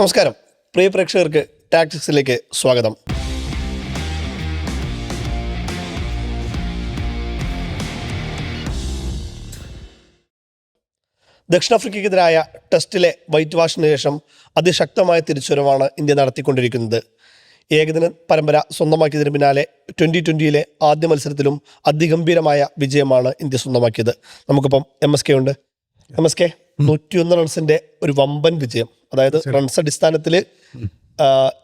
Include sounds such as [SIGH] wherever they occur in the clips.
നമസ്കാരം. പ്രിയ പ്രേക്ഷകർക്ക് ടാക്ടിക്സിലേക്ക് സ്വാഗതം. ദക്ഷിണാഫ്രിക്കയ്ക്കെതിരായ ടെസ്റ്റിലെ വൈറ്റ് വാഷിന് ശേഷം അതിശക്തമായ തിരിച്ചുവരവാണ് ഇന്ത്യ നടത്തിക്കൊണ്ടിരിക്കുന്നത്. ഏകദിന പരമ്പര സ്വന്തമാക്കിയതിന് പിന്നാലെ ട്വന്റി ട്വന്റിയിലെ ആദ്യ മത്സരത്തിലും അതിഗംഭീരമായ വിജയമാണ് ഇന്ത്യ സ്വന്തമാക്കിയത്. നമുക്കിപ്പം എം എസ് കെ ഉണ്ട്. എം എസ് കെ നൂറ്റിയൊന്ന് റൺസിന്റെ ഒരു വമ്പൻ വിജയം. അതായത് റൺസ് അടിസ്ഥാനത്തിൽ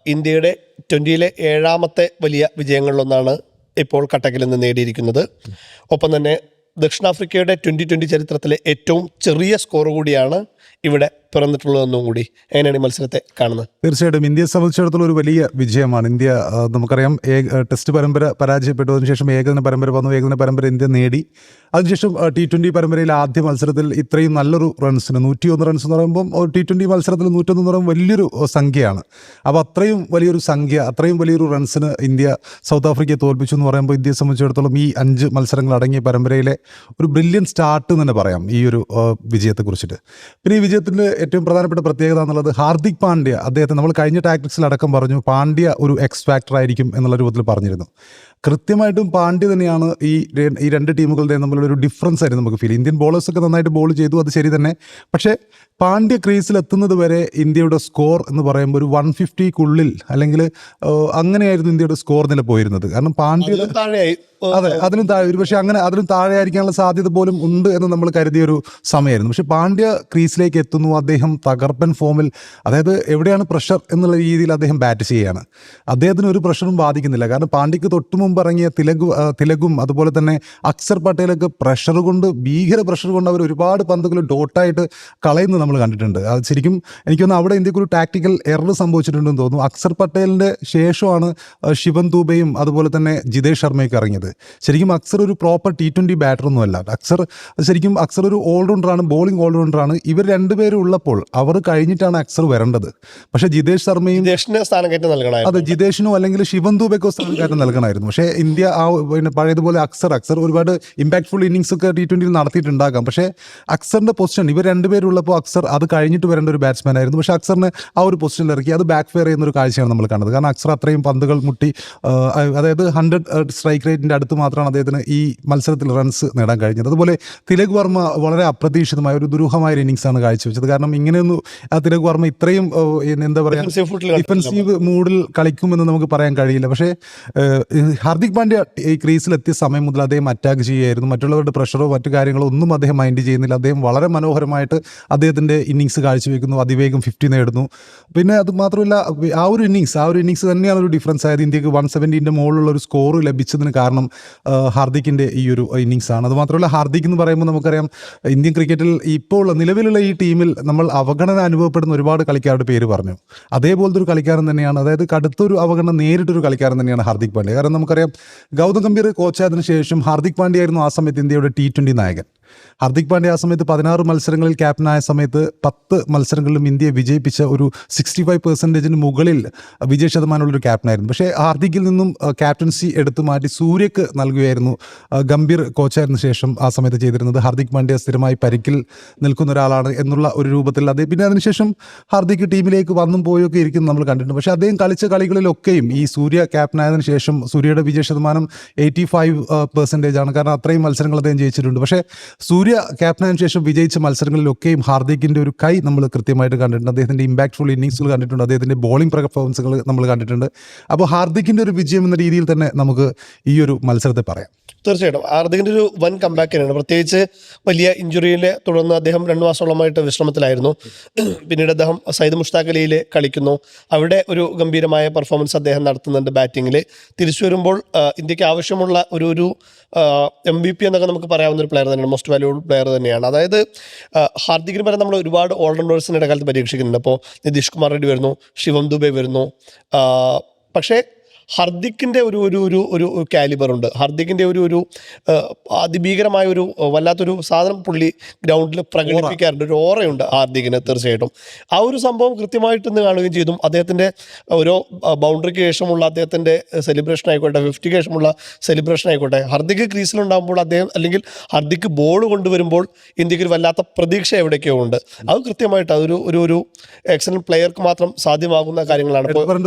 ഇന്ത്യയുടെ ട്വന്റിയിലെ ഏഴാമത്തെ വലിയ വിജയങ്ങളിലൊന്നാണ് ഇപ്പോൾ കട്ടക്കിൽ നിന്ന് നേടിയിരിക്കുന്നത്. ഒപ്പം തന്നെ ദക്ഷിണാഫ്രിക്കയുടെ ട്വന്റി ട്വന്റി ചരിത്രത്തിലെ ഏറ്റവും ചെറിയ സ്കോർ കൂടിയാണ് ഇവിടെ പിറന്നിട്ടുള്ളതെന്നും കൂടി എങ്ങനെയാണ് ഈ മത്സരത്തെ കാണുന്നത്? തീർച്ചയായിട്ടും ഇന്ത്യയെ സംബന്ധിച്ചിടത്തോളം ഒരു വലിയ വിജയമാണ്. ഇന്ത്യ നമുക്കറിയാം ടെസ്റ്റ് പരമ്പര പരാജയപ്പെട്ടതിന് ശേഷം ഏകദിന പരമ്പര വന്നു. ഏകദിന പരമ്പര ഇന്ത്യ നേടി. അതിനുശേഷം ടി ട്വന്റി പരമ്പരയിലെ ആദ്യ മത്സരത്തിൽ ഇത്രയും നല്ലൊരു റൺസിന് നൂറ്റിയൊന്ന് റൺസ് എന്ന് പറയുമ്പോൾ ഒരു ടി ട്വന്റി മത്സരത്തിൽ നൂറ്റൊന്ന് എന്ന് പറയുമ്പോൾ വലിയൊരു സംഖ്യയാണ്. അപ്പോൾ അത്രയും വലിയൊരു സംഖ്യ അത്രയും വലിയൊരു റൺസിന് ഇന്ത്യ സൗത്ത് ആഫ്രിക്കയെ തോൽപ്പിച്ചു എന്ന് പറയുമ്പോൾ ഇന്ത്യയെ സംബന്ധിച്ചിടത്തോളം ഈ അഞ്ച് മത്സരങ്ങൾ അടങ്ങിയ പരമ്പരയിലെ ഒരു ബ്രില്യൻ സ്റ്റാർട്ട് എന്ന് തന്നെ പറയാം ഈ ഒരു വിജയത്തെക്കുറിച്ചിട്ട്. പിന്നെ ഈ വിജയത്തിന്റെ ഏറ്റവും പ്രധാനപ്പെട്ട പ്രത്യേകത എന്നുള്ളത് ഹാർദിക് പാണ്ഡ്യ. അദ്ദേഹത്തെ നമ്മൾ കഴിഞ്ഞ ടാക്ടിക്സിൽ അടക്കം പറഞ്ഞു പാണ്ഡ്യ ഒരു എക്സ് ഫാക്ടർ ആയിരിക്കും എന്നുള്ള രൂപത്തിൽ പറഞ്ഞിരുന്നു. കൃത്യമായിട്ടും പാണ്ഡ്യ തന്നെയാണ് ഈ ഈ രണ്ട് ടീമുകളുടെയും തമ്മിലുള്ള ഒരു ഡിഫറൻസ് ആയിരുന്നു നമുക്ക് ഫീൽ ഇന്ത്യൻ ബോളേഴ്സ് ഒക്കെ നന്നായിട്ട് ബോൾ ചെയ്തു അത് ശരി തന്നെ. പക്ഷേ പാണ്ഡ്യ ക്രീസിൽ എത്തുന്നത് വരെ ഇന്ത്യയുടെ സ്കോർ എന്ന് പറയുമ്പോൾ ഒരു വൺ ഫിഫ്റ്റിക്കുള്ളിൽ അല്ലെങ്കിൽ അങ്ങനെയായിരുന്നു ഇന്ത്യയുടെ സ്കോർ നില പോയിരുന്നത്. കാരണം പാണ്ഡ്യ അതെ അതിനും താഴെ ഒരു പക്ഷേ അങ്ങനെ അതിനും താഴെ ആയിരിക്കാനുള്ള സാധ്യത പോലും ഉണ്ട് എന്ന് നമ്മൾ കരുതിയ ഒരു സമയമായിരുന്നു. പക്ഷെ പാണ്ഡ്യ ക്രീസിലേക്ക് എത്തുന്നു അദ്ദേഹം തകർപ്പൻ ഫോമിൽ അതായത് എവിടെയാണ് പ്രഷർ എന്നുള്ള രീതിയിൽ അദ്ദേഹം ബാറ്റ് ചെയ്യുകയാണ്. അദ്ദേഹത്തിന് ഒരു പ്രഷറും ബാധിക്കുന്നില്ല. കാരണം പാണ്ഡ്യക്ക് തൊട്ടു മുമ്പ് ഇറങ്ങിയ തിലകു തിലകും അതുപോലെ തന്നെ അക്സർ പട്ടേലൊക്കെ പ്രഷർ കൊണ്ട് ഭീകര പ്രഷർ കൊണ്ട് അവർ ഒരുപാട് പന്തുകൾ ഡോട്ടായിട്ട് കളയുന്നത് നമ്മൾ കണ്ടിട്ടുണ്ട്. അത് ശരിക്കും എനിക്ക് തോന്നുന്നു അവിടെ ഇന്ത്യയ്ക്ക് ഒരു ടാക്ടിക്കൽ എറർ സംഭവിച്ചിട്ടുണ്ടെന്ന് തോന്നുന്നു. അക്സർ പട്ടേലിന്റെ ശേഷമാണ് ശിവൻ ദൂബയും അതുപോലെ തന്നെ ജിതേഷ് ശർമ്മയൊക്കെ ഇറങ്ങിയത്. ശരിക്കും അക്സർ ഒരു പ്രോപ്പർ ടി ട്വന്റി ബാറ്ററൊന്നും അല്ല. അക്സർ ശരിക്കും അക്സർ ഒരു ഓൾറൗണ്ടറാണ് ബോളിംഗ് ഓൾറൗണ്ടറാണ് ഇവർ രണ്ടുപേരും ഉള്ളപ്പോൾ അവർ കഴിഞ്ഞിട്ടാണ് അക്സർ വരേണ്ടത്. പക്ഷേ ജിതേഷ് ശർമ്മയും അതെ ജിതേഷിനോ അല്ലെങ്കിൽ ശിവൻ ദൂബയ്ക്കോ സ്ഥാനക്കാരൻ നൽകണമായിരുന്നു. പക്ഷേ ഇന്ത്യ ആ പിന്നെ പഴയതുപോലെ അക്സർ അക്സർ ഒരുപാട് ഇമ്പാക്ട്ഫുൾ ഇന്നിങ്സ് ഒക്കെ ടി ട്വന്റിയിൽ നടത്തിയിട്ടുണ്ടാകാം. പക്ഷേ അക്സറിന്റെ പൊസിഷൻ ഇവർ രണ്ടുപേരുള്ളപ്പോൾ അക്സർ അത് കഴിഞ്ഞിട്ട് വരേണ്ട ഒരു ബാറ്റ്സ്മാൻ ആയിരുന്നു. പക്ഷേ അക്സറിനെ ആ ഒരു പൊസിഷനിൽ ഇറക്കി. അത് ബാക്ക് ഫെയർ ചെയ്യുന്ന ഒരു കാഴ്ചയാണ് നമ്മൾ കണ്ടത് കാരണം അക്സർ അത്രയും പന്തുകൾ മുട്ടി അതായത് ഹൺഡ്രഡ് സ്ട്രൈക്ക് റേറ്റിന്റെ അടുത്ത് മാത്രമാണ് അദ്ദേഹത്തിന് ഈ മത്സരത്തിൽ റൺസ് നേടാൻ കഴിഞ്ഞത്. അതുപോലെ തിലക് വർമ്മ വളരെ അപ്രതീക്ഷിതമായ ഒരു ദുരൂഹമായ ഒരു ഇന്നിങ്സ് ആണ് കാഴ്ചവെച്ചത്. കാരണം ഇങ്ങനെയൊന്നും ആ തിലക് വർമ്മ ഇത്രയും എന്താ പറയുക. ഡിഫൻസീവ് മൂഡിൽ കളിക്കുമെന്ന് നമുക്ക് പറയാൻ കഴിയില്ല. പക്ഷേ ഹാർദിക് പാണ്ഡ്യ ഈ ക്രീസിലെത്തിയ സമയം മുതൽ അദ്ദേഹം അറ്റാക്ക് ചെയ്യുകയായിരുന്നു. മറ്റുള്ളവരുടെ പ്രഷറോ മറ്റു കാര്യങ്ങളോ ഒന്നും അദ്ദേഹം മൈൻഡ് ചെയ്യുന്നില്ല. അദ്ദേഹം വളരെ മനോഹരമായിട്ട് അദ്ദേഹത്തിന്റെ ഇന്നിങ്സ് കാഴ്ചവെക്കുന്നു. അതിവേഗം ഫിഫ്റ്റി നേടുന്നു. പിന്നെ അത് മാത്രമല്ല ആ ഒരു ഇന്നിങ്സ് ആ ഒരു ഇന്നിങ്സ് തന്നെയാണ് ഒരു ഡിഫറൻസ് ആയത്. ഇന്ത്യയ്ക്ക് വൺ സെവന്റീന്റെ മുകളിലുള്ള ഒരു സ്കോർ ലഭിച്ചതിന് കാരണം ഹാർദിക്കിന്റെ ഈ ഒരു ഇന്നിങ്സ് ആണ്. അതുമാത്രമല്ല ഹാർദിക് എന്ന് പറയുമ്പോൾ നമുക്കറിയാം ഇന്ത്യൻ ക്രിക്കറ്റിൽ ഇപ്പോൾ നിലവിലുള്ള ഈ ടീമിൽ നമ്മൾ അവഗണന അനുഭവപ്പെടുന്ന ഒരുപാട് കളിക്കാരുടെ പേര് പറഞ്ഞു. അതേപോലത്തെ ഒരു കളിക്കാരൻ തന്നെയാണ്. അതായത് കടുത്തൊരു അവഗണന നേരിട്ടൊരു കളിക്കാരൻ തന്നെയാണ് ഹാർദിക് പാണ്ഡ്യ. കാരണം നമുക്കറിയാം ഗൗതം ഗംഭീർ കോച്ചായതിനു ശേഷം ഹാർദിക് പാണ്ഡ്യ ആയിരുന്നു ആ സമയത്ത് ഇന്ത്യയുടെ ടി ട്വന്റി നായകൻ. ഹാർദിക് പാണ്ഡ്യ ആ സമയത്ത് പതിനാറ് മത്സരങ്ങളിൽ ക്യാപ്റ്റനായ സമയത്ത് പത്ത് മത്സരങ്ങളിലും ഇന്ത്യയെ വിജയിപ്പിച്ച ഒരു സിക്സ്റ്റി ഫൈവ് പെർസെന്റേജിന് മുകളിൽ വിജയ ശതമാനമുള്ളൊരു ക്യാപ്റ്റനായിരുന്നു പക്ഷേ ഹാർദിക്കിൽ നിന്നും ക്യാപ്റ്റൻസി എടുത്തു മാറ്റി സൂര്യക്ക് നൽകുകയായിരുന്നു ഗംഭീർ കോച്ചായിരുന്ന ശേഷം ആ സമയത്ത് ചെയ്തിരുന്നത്. ഹാർദിക് പാണ്ഡ്യ സ്ഥിരമായി പരിക്കിൽ നിൽക്കുന്ന ഒരാളാണ് എന്നുള്ള ഒരു രൂപത്തിൽ അതേ പിന്നെ അതിനുശേഷം ഹാർദിക് ടീമിലേക്ക് വന്നും പോയൊക്കെ ഇരിക്കുന്നു നമ്മൾ കണ്ടിട്ടുണ്ട്. പക്ഷേ അദ്ദേഹം കളിച്ച കളികളിലൊക്കെയും ഈ സൂര്യ ക്യാപ്റ്റനായതിനു ശേഷം സൂര്യയുടെ വിജയ ശതമാനം എയ്റ്റി ഫൈവ് പെർസെന്റേജ് ആണ്. കാരണം അത്രയും മത്സരങ്ങൾ അദ്ദേഹം ജയിച്ചിട്ടുണ്ട്. പക്ഷേ സൂര്യ ക്യാപ്റ്റനായതിനു ശേഷം വിജയിച്ച മത്സരങ്ങളിലൊക്കെയും ഹാർദിക്കിന്റെ ഒരു കൈ നമ്മൾ കൃത്യമായിട്ട് കണ്ടിട്ടുണ്ട്. അദ്ദേഹത്തിന്റെ ഇമ്പാക്ട്ഫുൾ ഇന്നിങ്സുകൾ കണ്ടിട്ടുണ്ട്. അദ്ദേഹത്തിന്റെ ബോളിംഗ് പെർഫോമൻസുകൾ നമ്മൾ കണ്ടിട്ടുണ്ട്. അപ്പോൾ ഹാർദിക്കിന്റെ ഒരു വിജയം എന്ന രീതിയിൽ തന്നെ നമുക്ക് ഈ ഒരു മത്സരത്തെ പറയാം. തീർച്ചയായിട്ടും. ഹാർദിക്കിന്റെ ഒരു വൻ കമ്പാക്ക് തന്നെയാണ്. പ്രത്യേകിച്ച് വലിയ ഇഞ്ചുറിയിലെ തുടർന്ന് അദ്ദേഹം രണ്ട് മാസത്തോളമായിട്ട് വിശ്രമത്തിലായിരുന്നു. പിന്നീട് അദ്ദേഹം സയ്യിദ് മുഷ്താഖ് അലിയിൽ കളിക്കുന്നു. അവിടെ ഒരു ഗംഭീരമായ പെർഫോമൻസ് അദ്ദേഹം നടത്തുന്നുണ്ട് ബാറ്റിങ്ങിൽ തിരിച്ചു വരുമ്പോൾ ഇന്ത്യയ്ക്ക് ആവശ്യമുള്ള ഒരു ഒരു എം ബി പി എന്നൊക്കെ നമുക്ക് പറയാവുന്ന ഒരു പ്ലെയർ തന്നെയാണ്. മോസ്റ്റ് വാല്യൂബിൾ പ്ലെയർ തന്നെയാണ്. അതായത് ഹാർദിക്കിന് പകരം നമ്മൾ ഒരുപാട് ഓൾറൗണ്ടേഴ്സിന്റെ ഇടക്കാലത്ത് പരീക്ഷിക്കുന്നുണ്ട്. അപ്പോൾ നിതീഷ് കുമാർ റെഡ്ഡി വരുന്നു ശിവം ദുബെ വരുന്നു. പക്ഷേ ഹർദിക്കിന്റെ ഒരു ഒരു ഒരു ഒരു കാലിബർ ഉണ്ട്. ഹർദിക്കിന്റെ ഒരു ഒരു അതിഭീകരമായ ഒരു വല്ലാത്തൊരു സാധനം പുള്ളി ഗ്രൗണ്ടിൽ പ്രകടിപ്പിക്കാറുണ്ട്. ഒരു ഓറയുണ്ട് ഹാർദിക്കിന് തീർച്ചയായിട്ടും. ആ ഒരു സംഭവം കൃത്യമായിട്ട് ഇന്ന് കാണുകയും ചെയ്തു. അദ്ദേഹത്തിന്റെ ഓരോ ബൗണ്ടറിക്ക് ശേഷമുള്ള അദ്ദേഹത്തിന്റെ സെലിബ്രേഷൻ ആയിക്കോട്ടെ ഫിഫ്റ്റിക്ക് ശേഷമുള്ള സെലിബ്രേഷൻ ആയിക്കോട്ടെ ഹർദിക്ക് ക്രീസിലുണ്ടാകുമ്പോൾ അദ്ദേഹം അല്ലെങ്കിൽ ഹർദിക്ക് ബോൾ കൊണ്ടുവരുമ്പോൾ ഇന്ത്യയ്ക്ക് ഒരു വല്ലാത്ത പ്രതീക്ഷ എവിടേക്കോ ഉണ്ട്. അത് കൃത്യമായിട്ട് അതൊരു ഒരു ഒരു എക്സലന്റ് പ്ലെയർക്ക് മാത്രം സാധ്യമാകുന്ന കാര്യങ്ങളാണ്.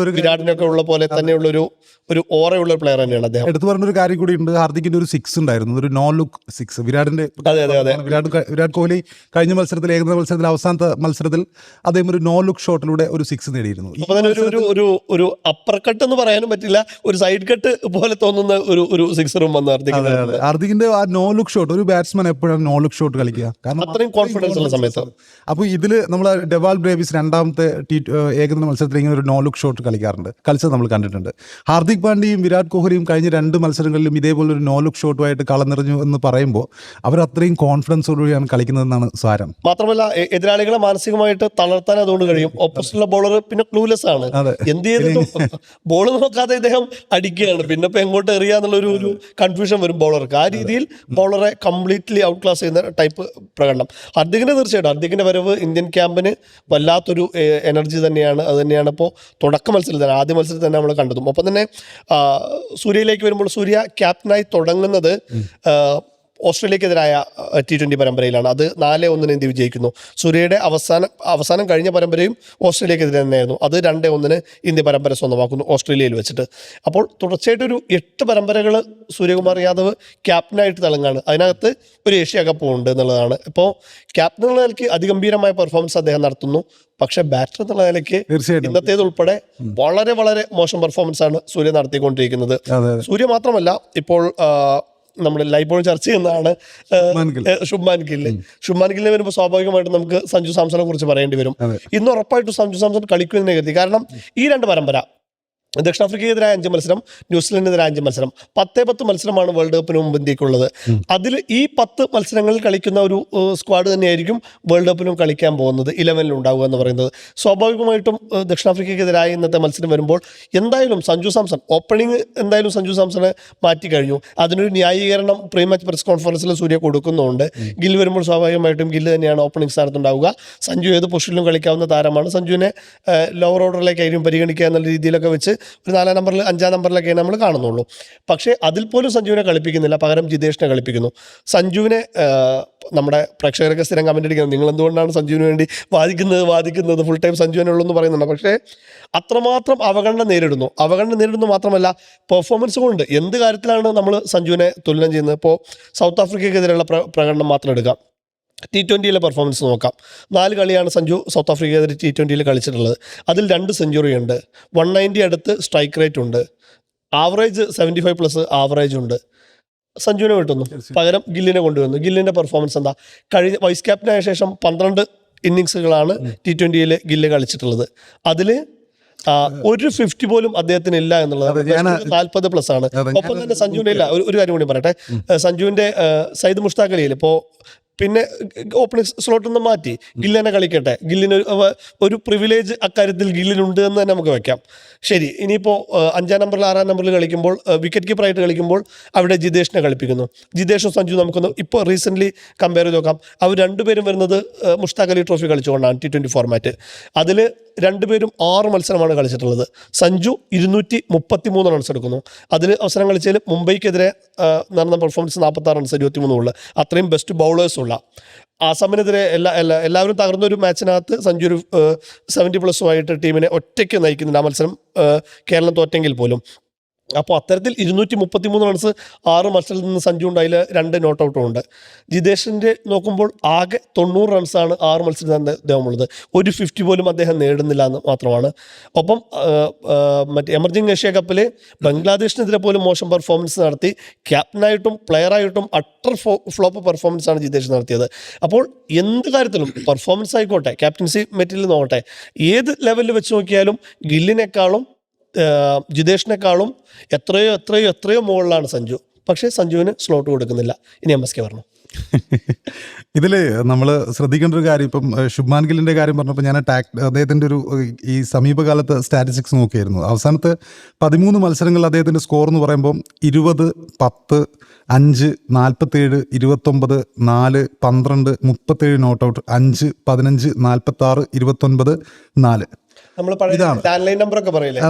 വിരാടിനൊക്കെ ഉള്ള പോലെ തന്നെയുള്ള ഒരു ഒരു ഓറയുള്ള പ്ലെയർ തന്നെയാണ് അദ്ദേഹം. എടുത്തു പറഞ്ഞ ഒരു കാര്യം കൂടി ഉണ്ട്. ഹാർദിക്കിന്റെ ഒരു സിക്സ് ഉണ്ടായിരുന്നു. ഒരു നോ ലുക്ക് സിക്സ് വിരാടിന്റെ അതെ അതെ അതെ. വിരാട് വിരാട് കോഹ്ലി കഴിഞ്ഞ മത്സരത്തിൽ ഏകദിന മത്സരത്തിൽ അവസാനത്തെ മത്സരത്തിൽ അദ്ദേഹം ഒരു നോ ലുക്ക് ഷോട്ടിലൂടെ ഒരു സിക്സ് നേടിയിരുന്നു. അപ്പൊ തന്നെ ഒരു ഒരു ഒരു അപ്പർ കട്ട് എന്ന് പറയാനും പറ്റില്ല. ഒരു സൈഡ് കട്ട് പോലെ തോന്നുന്ന ഒരു ഒരു സിക്സറും വന്ന് ഹാർദിക് ഹാർദിക്കിന്റെ ആ നോ ലുക്ക് ഷോട്ട് ഒരു ബാറ്റ്സ്മാൻ എപ്പോഴാണ് നോ ലുക്ക് ഷോട്ട് കളിക്കുക? കാരണം അത്രയും കോൺഫിഡൻസ് ഉള്ള സമയത്ത്. അപ്പോൾ ഇതിൽ നമ്മൾ ഡെവാൾ ബ്രേവിസ് രണ്ടാമത്തെ ടി ഏകദിന മത്സരത്തിൽ ഇങ്ങനെ ഒരു നോ ലുക്ക് ഷോട്ട് കളിക്കാറുണ്ട്. കളിച്ചത് നമ്മൾ കണ്ടിട്ടുണ്ട്. ഹാർദിക് പാണ്ഡ്യയും വിരാട് കോഹ്ലിയും കഴിഞ്ഞ രണ്ട് മത്സരങ്ങളിലും ഇതേപോലെ ഒരു നോ ലുക്ക് ഷോട്ടുമായിട്ട് കളനിറഞ്ഞു എന്ന് പറയുമ്പോൾ അവർ അത്രയും കോൺഫിഡൻസോടുകൂടിയാണ് കളിക്കുന്നതെന്നാണ് സാരം. മാത്രമല്ല എതിരാളികളെ മാനസികമായിട്ട് തളർത്താൻ അതുകൊണ്ട് കഴിയും. ഓപ്പോസിറ്റുള്ള ബോളർ പിന്നെ ക്ലൂലെസ് ആണ്. എന്ത് ചെയ്തിട്ടും ബോൾ നോക്കാതെ ഇദ്ദേഹം അടിക്കുകയാണ്. പിന്നെ ഇപ്പൊ എങ്ങോട്ട് എറിയാന്നുള്ള ഒരു ഒരു കൺഫ്യൂഷൻ വരും ബോളർക്ക് ആ രീതിയിൽ ബോളറെ കംപ്ലീറ്റ്ലി ഔട്ട് ക്ലാസ് ചെയ്യുന്ന ടൈപ്പ് പ്രകടനം. ഹർദിക്കിന്റെ തീർച്ചയായിട്ടും. ഹർദിക്കിന്റെ വരവ് ഇന്ത്യൻ ക്യാമ്പിന് വല്ലാത്തൊരു എനർജി തന്നെയാണ്. അത് തന്നെയാണ് ഇപ്പോൾ തുടക്ക മത്സരത്തിൽ തന്നെ ആദ്യ മത്സരത്തിൽ തന്നെ നമ്മൾ കണ്ടതും. ഒപ്പം തന്നെ സൂര്യയിലേക്ക് വരുമ്പോൾ സൂര്യ ക്യാപ്റ്റനായി തുടങ്ങുന്നത് ഓസ്ട്രേലിയക്കെതിരായ ടി ട്വന്റി പരമ്പരയിലാണ്. അത് നാല് ഒന്നിന് ഇന്ത്യ വിജയിക്കുന്നു. സൂര്യയുടെ അവസാനം അവസാനം കഴിഞ്ഞ പരമ്പരയും ഓസ്ട്രേലിയക്കെതിരെ തന്നെയായിരുന്നു. അത് രണ്ട് ഒന്നിന് ഇന്ത്യ പരമ്പര സ്വന്തമാക്കുന്നു ഓസ്ട്രേലിയയിൽ വെച്ചിട്ട്. അപ്പോൾ തുടർച്ചയായിട്ടൊരു എട്ട് പരമ്പരകൾ സൂര്യകുമാർ യാദവ് ക്യാപ്റ്റനായിട്ട് തിളങ്ങാണ്. അതിനകത്ത് ഒരു ഏഷ്യ കപ്പ് ഉണ്ട് എന്നുള്ളതാണ്. ഇപ്പോൾ ക്യാപ്റ്റൻ എന്നുള്ള നിലയ്ക്ക് അതിഗംഭീരമായ പെർഫോമൻസ് അദ്ദേഹം നടത്തുന്നു. പക്ഷേ ബാറ്റർ എന്നുള്ള നിലയ്ക്ക് ഇന്നത്തേത് ഇന്നത്തേതുൾപ്പെടെ വളരെ വളരെ മോശം പെർഫോമൻസ് ആണ് സൂര്യ നടത്തിക്കൊണ്ടിരിക്കുന്നത്. സൂര്യ മാത്രമല്ല ഇപ്പോൾ നമ്മൾ ലൈബോൾ ചർച്ച ചെയ്യുന്നതാണ് ഷുബ്മാൻ ഗില്ല് ഷുബ്മാൻ ഗില്ലിന് വരുമ്പോൾ സ്വാഭാവികമായിട്ടും നമുക്ക് സഞ്ജു സാംസണെ കുറിച്ച് പറയേണ്ടി വരും. ഇന്ന് ഉറപ്പായിട്ടും സഞ്ജു സാംസൺ കളിക്കുമെന്ന് കരുതി കാരണം ഈ രണ്ട് പരമ്പര ദക്ഷിണാഫ്രിക്കയ്ക്കെതിരായ അഞ്ച് മത്സരം ന്യൂസിലൻഡിനെതിരായ അഞ്ച് മത്സരം പത്തേ പത്ത് മത്സരമാണ് വേൾഡ് കപ്പിന് മുമ്പ് ഇന്ത്യക്കുള്ളത്. അതിൽ ഈ പത്ത് മത്സരങ്ങളിൽ കളിക്കുന്ന ഒരു സ്ക്വാഡ് തന്നെയായിരിക്കും വേൾഡ് കപ്പിനും കളിക്കാൻ പോകുന്നത് ഇലവനിൽ ഉണ്ടാവുക എന്ന് പറയുന്നത്. സ്വാഭാവികമായിട്ടും ദക്ഷിണാഫ്രിക്കയ്ക്കെതിരായ ഇന്നത്തെ മത്സരം വരുമ്പോൾ എന്തായാലും സഞ്ജു സാംസൺ ഓപ്പണിംഗ് എന്തായാലും സഞ്ജു സാംസനെ മാറ്റി കഴിഞ്ഞു. അതിനൊരു ന്യായീകരണം പ്രീ മാച്ച് പ്രസ് കോൺഫറൻസിൽ സൂര്യ കൊടുക്കുന്നുണ്ട്. ഗിൽ വരുമ്പോൾ സ്വാഭാവികമായിട്ടും ഗില്ല് തന്നെയാണ് ഓപ്പണിംഗ് സ്ഥാനത്തുണ്ടാവുക. സഞ്ജു ഏത് പൊസിഷനിലും കളിക്കാവുന്ന താരമാണ്. സഞ്ജുവിനെ ലോവർ ഓർഡറിലേക്കായിരിക്കും പരിഗണിക്കുക എന്നുള്ള രീതിയിലൊക്കെ വെച്ച് ഒരു നാലാം നമ്പറിൽ അഞ്ചാം നമ്പറിലൊക്കെ നമ്മൾ കാണുന്നുള്ളൂ. പക്ഷേ അതിൽ പോലും സഞ്ജുവിനെ കളിപ്പിക്കുന്നില്ല. പകരം ജിതേഷിനെ കളിപ്പിക്കുന്നു. സഞ്ജുവിനെ നമ്മുടെ പ്രേക്ഷകരൊക്കെ സ്ഥിരം കമന്റ് അടിക്കുന്നത് നിങ്ങൾ എന്തുകൊണ്ടാണ് സഞ്ജുവിന് വേണ്ടി വാദിക്കുന്നത് വാദിക്കുന്നത്? ഫുൾ ടൈം സഞ്ജുവിനെ ഉള്ളൂ എന്ന് പറയുന്നുണ്ട്. പക്ഷേ അത്രമാത്രം അവഗണന നേരിടുന്നു. അവഗണന നേരിടുന്നു മാത്രമല്ല പെർഫോമൻസ് കൊണ്ട് എന്ത് കാര്യത്തിലാണ് നമ്മൾ സഞ്ജുവിനെ തുലനം ചെയ്യുന്നത്? ഇപ്പോൾ സൗത്ത് ആഫ്രിക്കയ്ക്കെതിരെയുള്ള പ്ര പ്രകടനം മാത്രം എടുക്കാം. ടി ട്വന്റിയിലെ പെർഫോമൻസ് നോക്കാം. നാല് കളിയാണ് സഞ്ജു സൗത്ത് ആഫ്രിക്കയ്ക്കെതിരെ ടി ട്വന്റിയിൽ കളിച്ചിട്ടുള്ളത്. അതിൽ രണ്ട് സെഞ്ചുറി ഉണ്ട്. വൺ നയന്റി അടുത്ത് സ്ട്രൈക്ക് റേറ്റ് ഉണ്ട്. Average seventy five plus average ഉണ്ട്. സഞ്ജുവിനെ വിട്ടുന്നു. പകരം ഗില്ലിനെ കൊണ്ടുവന്നു. ഗില്ലിന്റെ പെർഫോമൻസ് എന്താ? കഴിഞ്ഞ വൈസ് ക്യാപ്റ്റനായ ശേഷം പന്ത്രണ്ട് ഇന്നിങ്സുകളാണ് ടി ട്വന്റിയിൽ ഗില്ല് കളിച്ചിട്ടുള്ളത്. അതിൽ ഒരു ഫിഫ്റ്റി പോലും അദ്ദേഹത്തിന് ഇല്ല എന്നുള്ളത്. നാൽപ്പത് പ്ലസ് ആണ്. ഒപ്പം തന്നെ സഞ്ജുവിന്റെ ഇല്ല. ഒരു കാര്യം കൂടി പറയട്ടെ. സഞ്ജുവിന്റെ സയ്യിദ് മുഷ്താഖ് അലിയിൽ ഇപ്പോൾ പിന്നെ ഓപ്പണിംഗ് സ്ലോട്ട് ഒന്ന് മാറ്റി. ഗില്ലിനെ കളിക്കട്ടെ. ഗില്ലിന് ഒരു- പ്രിവിലേജ് അക്കാര്യത്തിൽ ഗില്ലിനുണ്ട് എന്ന് തന്നെ നമുക്ക് വെക്കാം. ശരി ഇനിയിപ്പോൾ അഞ്ചാം നമ്പറിൽ ആറാം നമ്പറിൽ കളിക്കുമ്പോൾ വിക്കറ്റ് കീപ്പറായിട്ട് കളിക്കുമ്പോൾ അവിടെ ജിതേഷിനെ കളിപ്പിക്കുന്നു. ജിതേഷും സഞ്ജു നമുക്കൊന്ന് ഇപ്പോൾ റീസെന്റ്ലി കമ്പയർ ചെയ്ത് നോക്കാം. അവർ രണ്ടുപേരും വരുന്നത് മുഷ്താഖ് അലി ട്രോഫി കളിച്ചുകൊണ്ടാണ് ടി ട്വന്റി ഫോർമാറ്റ് അതിൽ രണ്ടുപേരും ആറ് മത്സരമാണ് കളിച്ചിട്ടുള്ളത്. സഞ്ജു ഇരുന്നൂറ്റി മുപ്പത്തി മൂന്ന് റൺസ് എടുക്കുന്നു. അതിൽ അവസരം കളിച്ചതിൽ മുംബൈക്കെതിരെ നടന്ന പെർഫോമൻസ് നാൽപ്പത്താറ് റൺസ് ഇരുപത്തി മൂന്ന് ഉള്ളത് അത്രയും ബെസ്റ്റ് ബൗളേഴ്സ് ഉള്ള ആസാമിനെതിരെ എല്ലാ എല്ലാ എല്ലാവരും തകർന്ന ഒരു മാച്ചിനകത്ത് സഞ്ജു ഒരു സെവന്റി പ്ലസുമായിട്ട് ടീമിനെ ഒറ്റയ്ക്ക് നയിക്കുന്നുണ്ട് ആ മത്സരം കേരളം തോറ്റെങ്കിൽ പോലും. അപ്പോൾ അത്തരത്തിൽ ഇരുന്നൂറ്റി മുപ്പത്തി മൂന്ന് റൺസ് ആറ് മത്സരത്തിൽ നിന്ന് സഞ്ജു ഉണ്ട്. അതിൽ രണ്ട് നോട്ട് ഔട്ടും ഉണ്ട്. ജിതേഷിന്റെ നോക്കുമ്പോൾ ആകെ തൊണ്ണൂറ് റൺസാണ് ആറ് മത്സരത്തിൽ അദ്ദേഹം ഉള്ളത്. ഒരു ഫിഫ്റ്റി പോലും അദ്ദേഹം നേടുന്നില്ല എന്ന് മാത്രമാണ്. ഒപ്പം മറ്റേ എമർജിംഗ് ഏഷ്യ കപ്പിൽ ബംഗ്ലാദേശിനെതിരെ പോലും മോശം പെർഫോമൻസ് നടത്തി. ക്യാപ്റ്റനായിട്ടും പ്ലെയറായിട്ടും അട്ടർ ഫോ ഫ്ലോപ്പ് പെർഫോമൻസ് ആണ് ജിതേഷ് നടത്തിയത്. അപ്പോൾ എന്ത് കാര്യത്തിലും പെർഫോമൻസ് ആയിക്കോട്ടെ ക്യാപ്റ്റൻസി മെറ്റീരിയൽ നോക്കട്ടെ ഏത് ലെവലിൽ വെച്ച് നോക്കിയാലും ഗില്ലിനേക്കാളും ജിതേഷിനേക്കാളും എത്രയോ എത്രയോ എത്രയോ മുകളിലാണ് സഞ്ജു. പക്ഷേ സഞ്ജുവിന് സ്ലോട്ട് കൊടുക്കുന്നില്ല. ഇനി എം എസ് കെ പറഞ്ഞു ഇതിൽ നമ്മൾ ശ്രദ്ധിക്കേണ്ട ഒരു കാര്യം ഇപ്പം ശുഭ്മാൻ ഗില്ലിന്റെ കാര്യം പറഞ്ഞപ്പോൾ ഞാൻ ടാക് അദ്ദേഹത്തിന്റെ ഒരു ഈ സമീപകാലത്ത് സ്റ്റാറ്റിസ്റ്റിക്സ് നോക്കിയായിരുന്നു അവസാനത്തെ പതിമൂന്ന് മത്സരങ്ങളിൽ അദ്ദേഹത്തിന്റെ സ്കോർ എന്ന് പറയുമ്പോൾ ഇരുപത് പത്ത് അഞ്ച് നാൽപ്പത്തേഴ് ഇരുപത്തൊമ്പത് നാല് പന്ത്രണ്ട് മുപ്പത്തേഴ് നോട്ട് ഔട്ട് അഞ്ച് പതിനഞ്ച് നാൽപ്പത്തി ആറ് ഇരുപത്തൊൻപത് നാല്. നമ്മൾ പഴയ ലാൻഡ് ലൈൻ നമ്പർ ഒക്കെ പറയില്ലേ.